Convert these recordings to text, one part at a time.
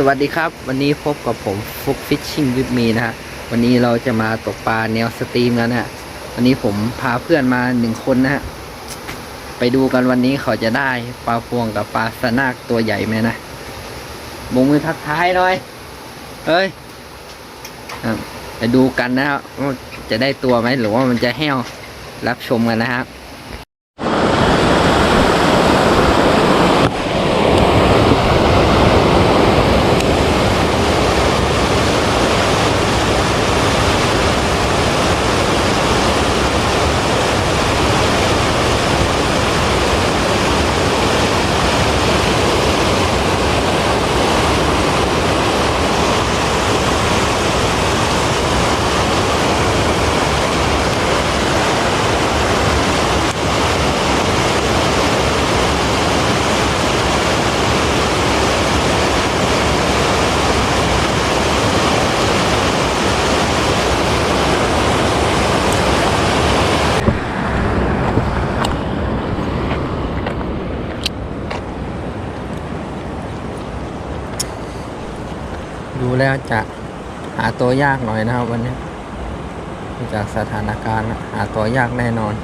สวัสดีครับ วันนี้พบกับผมฟุกฟิชชิ่งวิ m มีนะฮะวันนี้เราจะมาตกปลาแนวสตรีมแล้วนะฮะวันนี้ผมพาเพื่อนมาหนึ่งคนนะฮะไปดูกันวันนี้เขาจะได้ปลาพวงกับปลาสนากตัวใหญ่ไหมนะบงมือทักทายหน่อยเฮ้ยไปดูกันนะครับจะได้ตัวไหมหรือว่ามันจะแห้วรับชมกันนะครับ ดูแล้วจะหาตัวยากหน่อยนะครับ วันนี้จากสถานการณ์หาตัวยากแน่นอน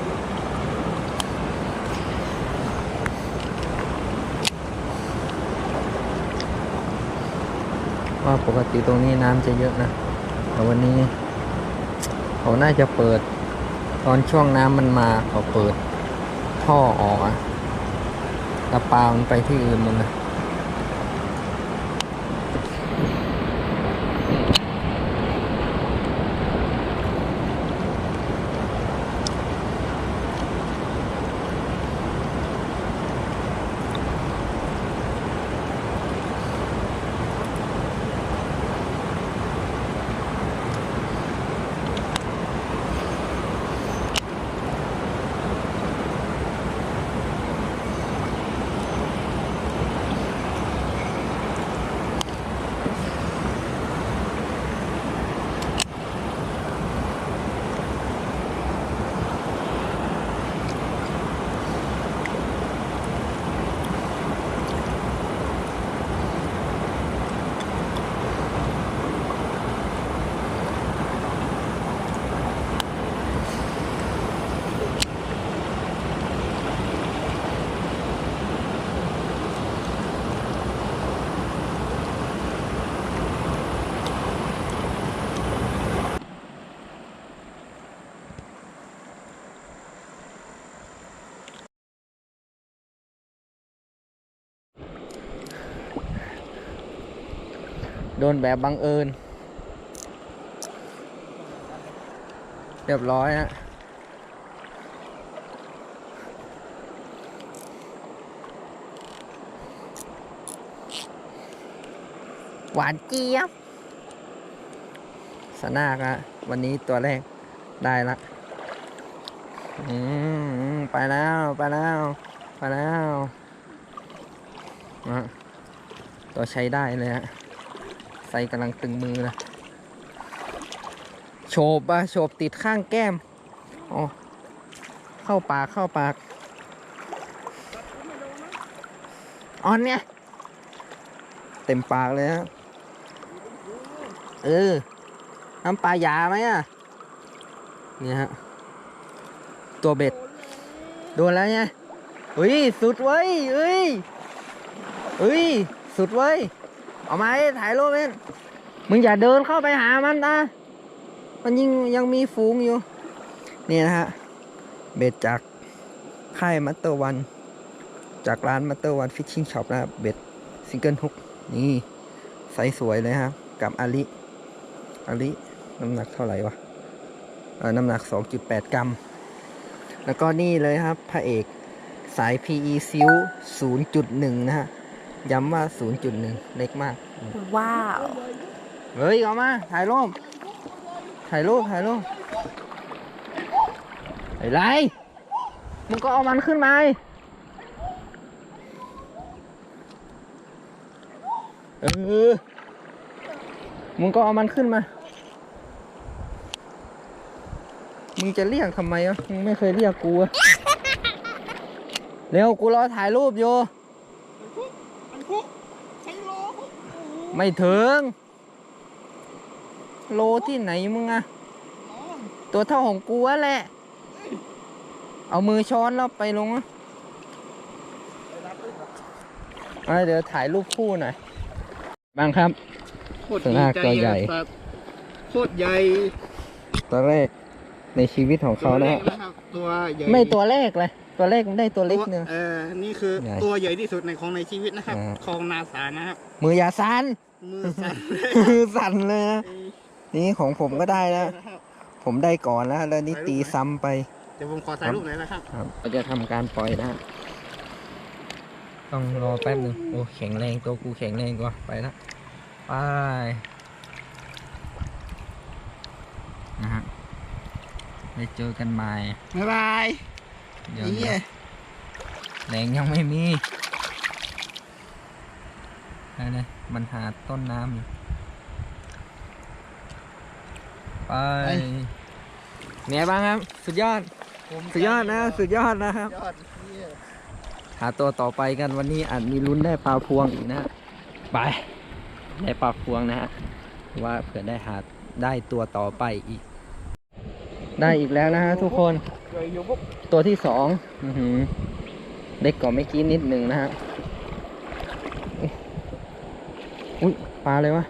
ว่าปกติตรงนี้น้ำจะเยอะนะ แต่วันนี้ เขาน่าจะเปิด ตอนช่วงน้ำมันมาเขาเปิดท่อออกอะแล้วปลามันไปที่อื่นหมันนะ โดนแบบบังเอิญ เรียบร้อยฮะหวานเจี๊ยบสนากะวันนี้ตัวแรกได้ละอืมไปแล้ว ไปแล้ว ไปแล้วอะตัวใช้ได้เลยฮะ ไซกำลังตึงมือเลยโฉบอะโฉบติดข้างแก้มอ๋อเข้าปากเข้าปากออนเนี่ย เต็มปากเลยฮะเออน้ำปลาหยาไหมอะเนี่ยฮะ ตัวเบ็ด โดนแล้วเนี่ยเฮ้ย สุดเว้ยเฮ้ยเฮ้ย สุดเว้ย เอามาให้ถ่ายรูปเองมึงอย่าเดินเข้าไปหามันนะมันยังยังมีฝูงอยู่ นี่นะฮะ เบ็ดจากค่ายมัตเตอร์วัน จากร้านมัตเตอร์วันฟิชชิ่งช็อปนะครับ เบ็ดซิงเกิลฮุกนี่ไซส์สวยเลยครับกับอาลิอาลิน้ำหนักเท่าไหร่วะน้ำหนัก 2.8 กรัม แล้วก็นี่เลยครับ พระเอกสาย PE ซิล0.1 นะฮะ ย้ำว่า 0.1 เล็กมาก ว้าว เฮ้ยเอามา ถ่ายรูป ถ่ายรูป ถ่ายรูปอะไร มึงก็เอามันขึ้นมาเออ มึงก็เอามันขึ้นมา มึงจะเรียกทำไมอะ มึงไม่เคยเรียกกูอะเร็ว กูรอถ่ายรูปอยู่ คุกมันคุกใช้โลคุกโอ้โห ไม่ถึง โลที่ไหนมึงอะตัวเท่าของกูอะแหละ เอามือช้อนแล้วไปลงอะอะเดี๋ยวถ่ายรูปคู่หน่อยบ้างครับโคตรตัวดีหน้าใจตัวใหญ่อะครับโคตรใหญ่ ตัวแรกในชีวิตของเขานะตัวฮะล็กนะครับตัวใหญ่ไม่ตัวแรกเลย ตัวแรกมันได้ตัวเล็กตัวเนึงเออนี่คือใหญ่ตัวใหญ่ที่สุดในของในชีวิตนะครับอ่าคลองนาสานะครับ มือยาซันมือสั่นมือสั่นเลยนะเลยนี่ของผมก็ได้แล้วนะครับผมได้ก่อนแล้ว แล้วนี่ตีซ้ำไป เดี๋ยวผมขอถ่ายรูปหน่อยนะครับครับเราจะทำการปล่อยนะฮะต้องรอแป๊บหนึงโอ้แข็งแรงตัวกูแข็งแรงกว่าไปละไปนะฮะได้เจอกันใหม่บ๊ายบาย เดี๋ยวเหี้เดี๋ยวยแรงยังไม่มีอะไรนะมันหาต้นน้ำอยู่ไปเนี่ยบ้างครับ สุดยอด สุดยอดนะ สุดยอดนะครับยอดเหี้ยหาตัวต่อไปกันวันนี้อาจมีลุ้นได้ปลาพวงอีกนะ ไป ได้ปลาพวงนะฮะ ว่าเผื่อได้หาได้ตัวต่อไปอีก ได้อีกแล้วนะฮะทุกคนใหญ่อยู่ปุ๊บ ตัวที่สองเล็กกว่าเมื่อกี้นิดหนึ่งนะฮะอุ้ยปลาเลยวะ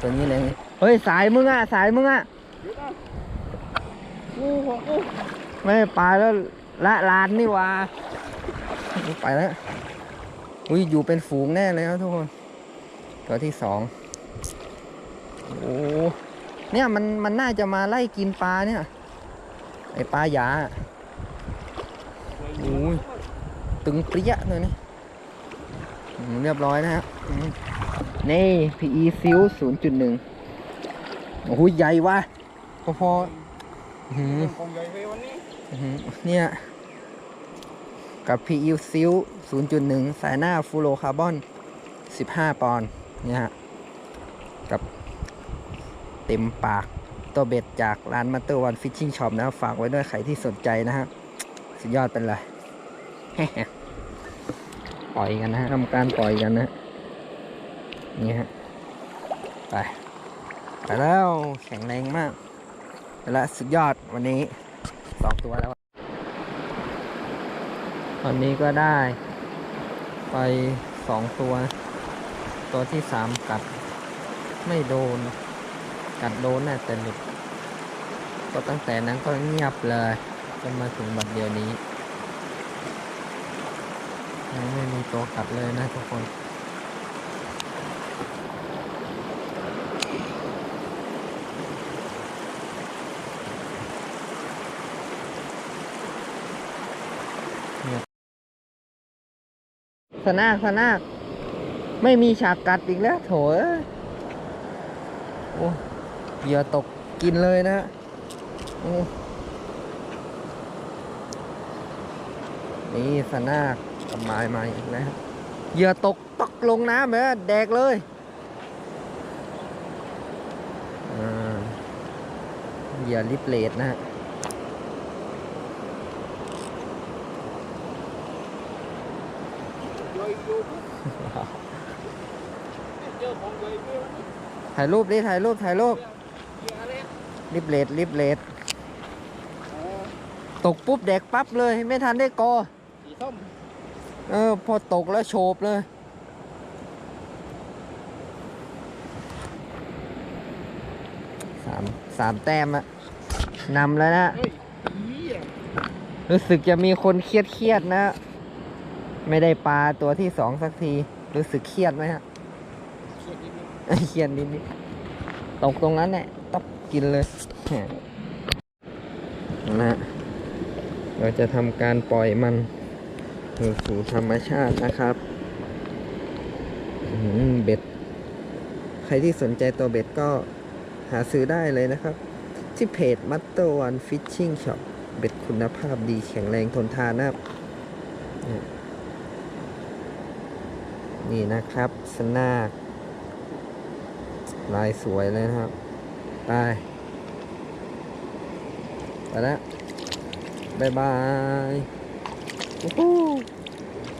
ตัวนี้แรงเฮ้ย สายมึงอะ สายมึงอะกูของกูไม่ปลาแล้วละลานนี่ว่าไปแล้วอุ้ยอยู่เป็นฝูงแน่เลยครับทุกคน ตัวที่สองโอ้เนี่ยมันมันน่าจะมาไล่กินปลาเนี่ย ไอปลาหยาอะโอ้ยตึงเปรี้ยเลยนี่อืมเรียบร้อยนะฮะอืมนี่ PE ซิล0.1โอ้โหใหญ่ว่ะพอพอๆอื้อหือของใหญ่เลยวันนี้อื้อหือเนี่ย กับ PU ซิล0.1สายหน้าฟูโรคาร์บอน15ปอนด์เนี่ยฮะกับเต็มปาก ตัวเบ็ดจากร้านมัตเตอร์วันฟิชชิ่งช็อปนะฝากไว้ด้วยใครที่สนใจนะฮะสุดยอดเป็นเลยปล่อยกันนะฮะทำการปล่อยกันนะนี่ฮะไปไปแล้วแข็งแรงมากไปแล้วสุดยอดวันนี้สองตัวแล้วตอนนี้ก็ได้ ไปสองตัว ตัวที่สามกัดไม่โดน กัดโดนน่ะแต่หลุดก็ตั้งแต่นั้นก็เงียบเลยจนมาถึงบัดเดียวนี้ยังไม่มีตัวกัดเลยนะทุกคนสนาสนาไม่มีฉากกัดอีกแล้วโถเอ้ยโอ้ เหยื่อตกกินเลยนะโอ้นี่สนาคกับไม้มาอีกแล้วเหยื่อตกตกลงน้ำเลยแดกเลยเหยื่อลิปเลดนะฮะถ่ายรูปดิถ่ายรูปถ่ายรูป รลิปเลดลิปเลดอ๋อตกปุ๊บแดกปั๊บเลย ไม่ทันได้กอสีส้มเออ พอตกแล้วโฉบเลย สามสามแต้มอะนำแล้วนะ เฮ้ยเหี้ยรู้สึกจะมีคนเครียดเครียดๆนะ ไม่ได้ปลาตัวที่สองสักที รู้สึกเครียดไหมฮะ เขียนนิดนึง เครียดนิดนิดตกตรงนั้นเนี่ยต้อง กินเลยนะเราจะทำการปล่อยมันสู่ธรรมชาตินะครับเบ็ด ใครที่สนใจตัวเบ็ดก็หาซื้อได้เลยนะครับ ที่เพจ m u t t e r One Fishing Shop เบ็ดคุณภาพดีแข็งแรงทนทานนะครับ นี่นะครับ สนาลายสวยเลยนะครับ ไป ไปแล้วบายบาย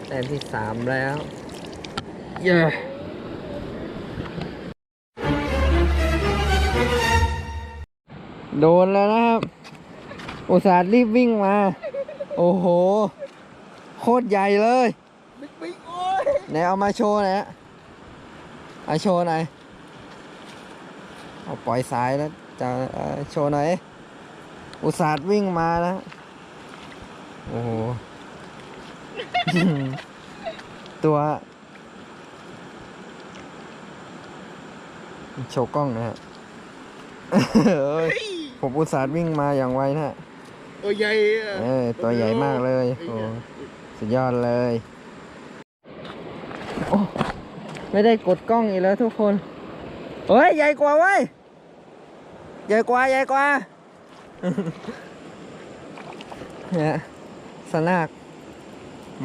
แต้มที่สามแล้ว เย้ yeah. โดนแล้วนะครับ อุตส่าห์รีบวิ่งมา โอ้โห โคตรใหญ่เลย บิ๊กบิ๊กโอ้ยไหนเอามาโชว์หน่อยอาโชว์หน่อย เอาปล่อยสายแล้วจะเอาโชว์หน่อย อุตส่าห์วิ่งมานะ โอ้โห ตัวโชว์กล้องนะฮะเอ้ยผมอุตส่าห์วิ่งมาอย่างไวนะฮะ ตัวใหญ่อะเออ ตัวใหญ่มากเลยไอ้โอ้เหี้ยสุดยอดเลย โอ้ ไม่ได้กดกล้องอีกแล้วทุกคน เฮ้ย ใหญ่กว่าเว้ย ใหญ่กว่าใหญ่กว่าเนี่ยสนาก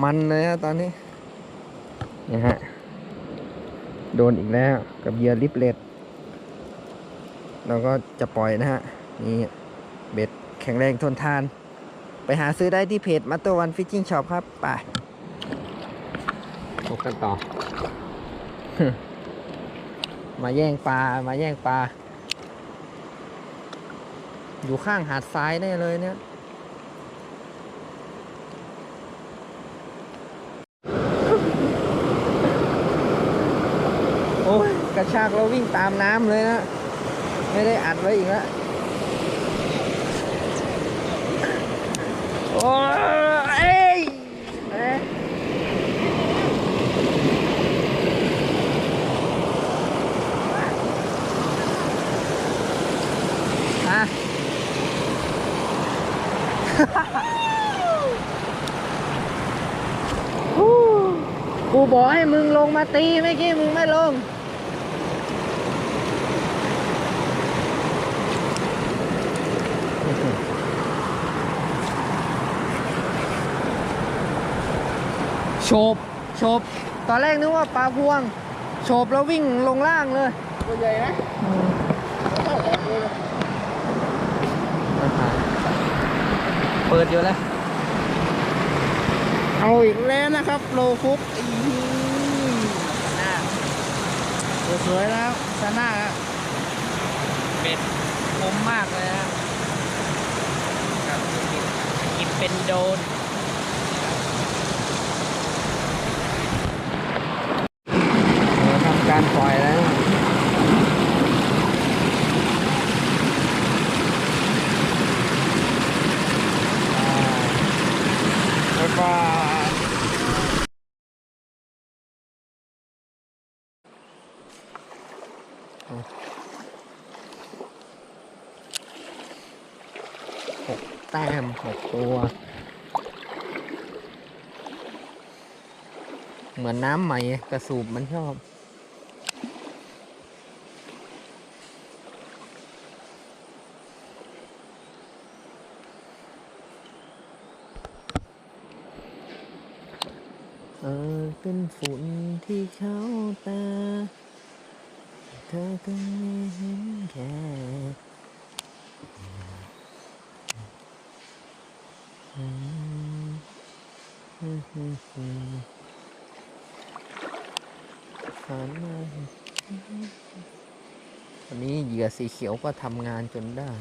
มันเลยฮะตอนนี้เนี่ยฮะโดนอีกแล้วกับเหยื่อลิปเลตเราก็จะปล่อยนะฮะนี่เบ็ดแข็งแรงทนทาน ไปหาซื้อได้ที่เพจมัตเตอร์วันฟิชชิ่งช็อปครับไปพบกันต่อ มาแย่งปลา มาแย่งปลา อยู่ข้างหาดทรายแน่เลยเนี่ย โอ้ยกระชากเราวิ่งตามน้ำเลยนะ ไม่ได้อัดไว้อีกแล้วโอ้ยเอ้ยเอ๊ะฮะ ฮู้ กูบอกให้มึงลงมาตีเมื่อกี้มึงไม่ลง โฉบโฉบตอนแรกนึกว่าปลาพวง โฉบแล้ววิ่งลงล่างเลยตัวใหญ่นะเข้าออก เลยเปิดอยู่แล้ว เอาอีกแล้วนะครับ โลฟุกอีหน้าสวยๆแล้วซาน่าอะเบ็ดคมมากเลยนะกับกินเป็นโดนเราทำการปล่อยแล้ว บ๊ายบายหกแต้มหกตัว เหมือนน้ำใหม่กระสูบมันชอบ เออเป็นฝุ่นที่เขาตา เธอก็ไม่เห็นแค่อืมอืมอืม อืมฝันมาวันนี้เหยื่อสีเขียวก็ทำงานจนได้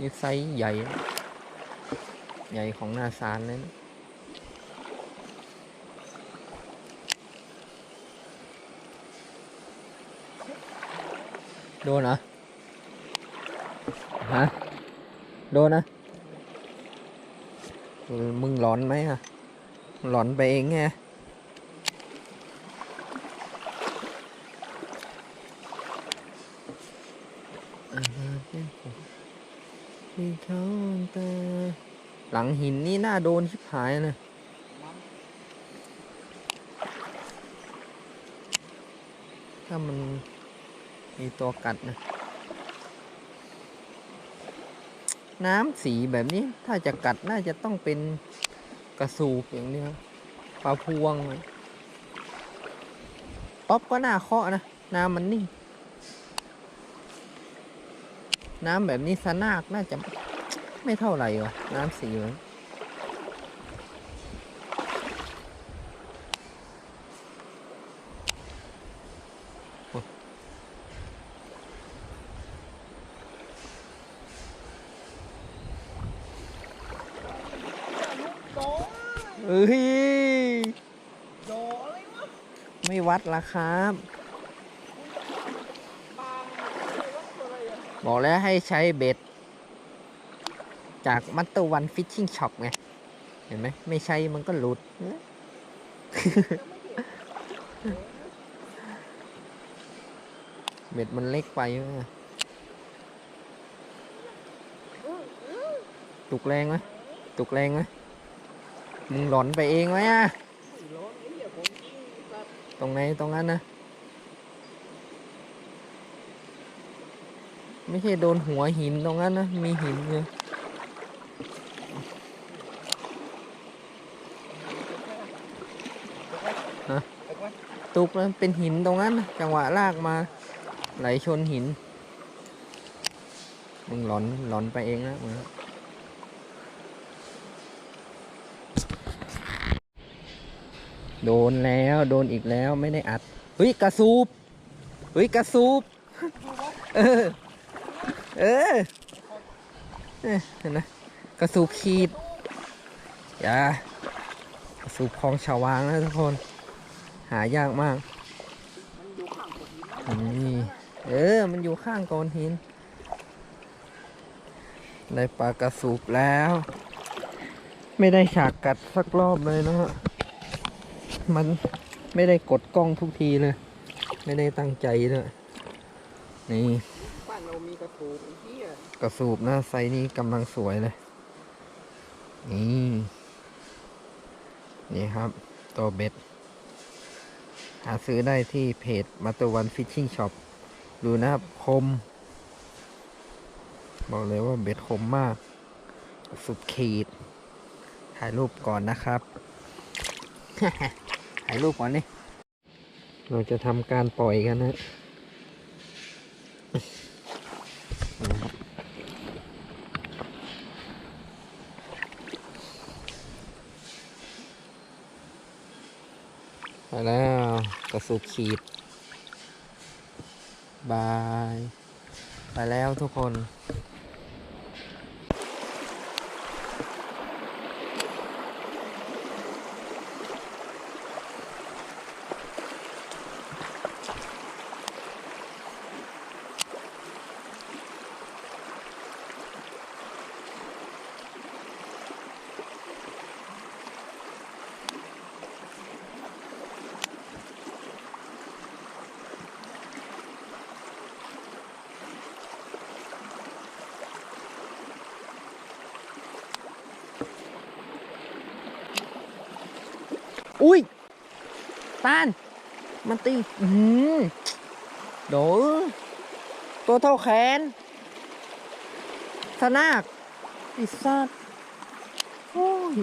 นี่ไซส์ใหญ่ ใหญ่ของนาซานเลยนะโดนเหรอ ฮะ โดนนะ มึงหลอนไหมอะหลอนไปเองไงอ่าเป็นผมที่เขาตา หินนี่น่าโดนชิบหายเลยถ้ามันมีตัวกัดนะ น้ำสีแบบนี้ถ้าจะกัดน่าจะต้องเป็นกระสูบอย่างเดียวปลาพวงป๊อปก็น่าเคาะนะ น้ำมันนิ่ง น้ำแบบนี้สนากน่าจะไม่เท่าไหร่วะน้ำสีมันโอ้เอ้ย โดอะไรวะ ไม่วัดละครับ บอกแล้วให้ใช้เบ็ด จากมัตเตอร์วันฟิชชิ่งช็อปไง เห็นไหม ไม่ใช้มันก็หลุด เบ็ดมันเล็กไปตุกแรงไหมตุกแรงไหมมึงหลอนไปเองไหมอะ ร้อนไอ้เหี้ยผมจริงสั ตรงไหนตรงนั้นนะ ไม่ใช่โดนหัวหินตรงนั้นนะ มีหินอยู่เห็นไหมตุกมันเป็นหินตรงนั้นนะจังหวะลากมา ไหลชนหิน มึงหลอนหลอนไปเองนะมึง โดนแล้วโดนอีกแล้วไม่ได้อัดเฮ้ยกระสูบเฮ้ยกระสูบเออเออเห็นไหมกระสูบขีดอย่ากระสูบคลองชาวางนะทุกคน หายากมากนี่เออ มันอยู่ข้างโกอนหินได้ปลากระสูบแล้ว ไม่ได้ฉากกัดสักรอบเลยนะฮะ มันไม่ได้กดกล้องทุกทีเลย ไม่ได้ตั้งใจเลยนี่บ้านเรามีกระถูกไอ้เหี้ยกระสูบนะไซนี้กำลังสวยเลย นี่นี่ครับตัวเบ็ด หาซื้อได้ที่เพจมาตวันฟิชชิ่งช็อปดูนะครับคม บอกเลยว่าเบ็ดคมมาก สุดขีด ถ่ายรูปก่อนนะครับ ถ่ายรูปก่อนนี่เราจะทำการปล่อยกันนะไปแล้วกระสุบขีด บาย ไปแล้วทุกคน อุ้ยตานมันตีอือหือโดตัวเท่าแขนสนากอิสัตโอ้ย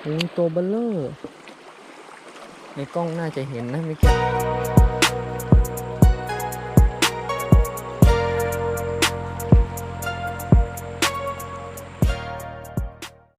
โอ้ตัวเบลเลอร์ในกล้องน่าจะเห็นนะเมื่อกี้